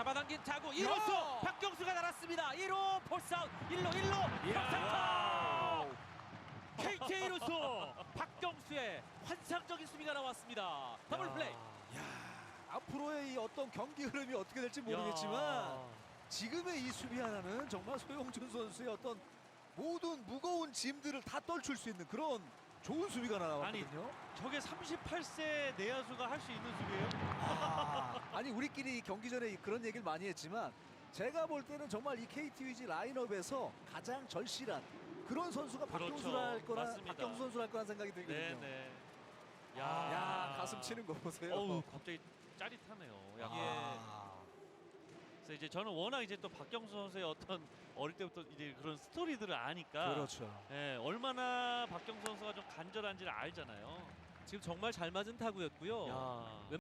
잡아당긴 타구 1루수 야! 박경수가 날았습니다. 1루 폴스아웃 1루 1루 야! 경상타 KT 1루수 박경수의 환상적인 수비가 나왔습니다. 더블 야. 플레이. 앞으로의 이 어떤 경기 흐름이 어떻게 될지 모르겠지만 야. 지금의 이 수비 하나는 정말 소영준 선수의 어떤 모든 무거운 짐들을 다 떨칠 수 있는 그런 좋은 수비가 나왔거든요. 저게 38세 내야수가 할 수 있는 수비예요? 아, 아니 우리끼리 경기 전에 그런 얘기를 많이 했지만 제가 볼 때는 정말 이 KT 위즈 라인업에서 가장 절실한 그런 선수가 그렇죠. 박경수랄 거라 맞습니다. 박경수 선수랄 거란 생각이 들거든요. 네네. 야, 가슴 치는 거 보세요. 어우 갑자기 짜릿하네요. 약간. 아. 그래서 이제 저는 워낙 이제 또 박경수 선수의 어떤 어릴 때부터 이제 그런 스토리들을 아니까. 그렇죠. 예, 얼마나 간절한지를 알잖아요. 지금 정말 잘 맞은 타구였고요. 야.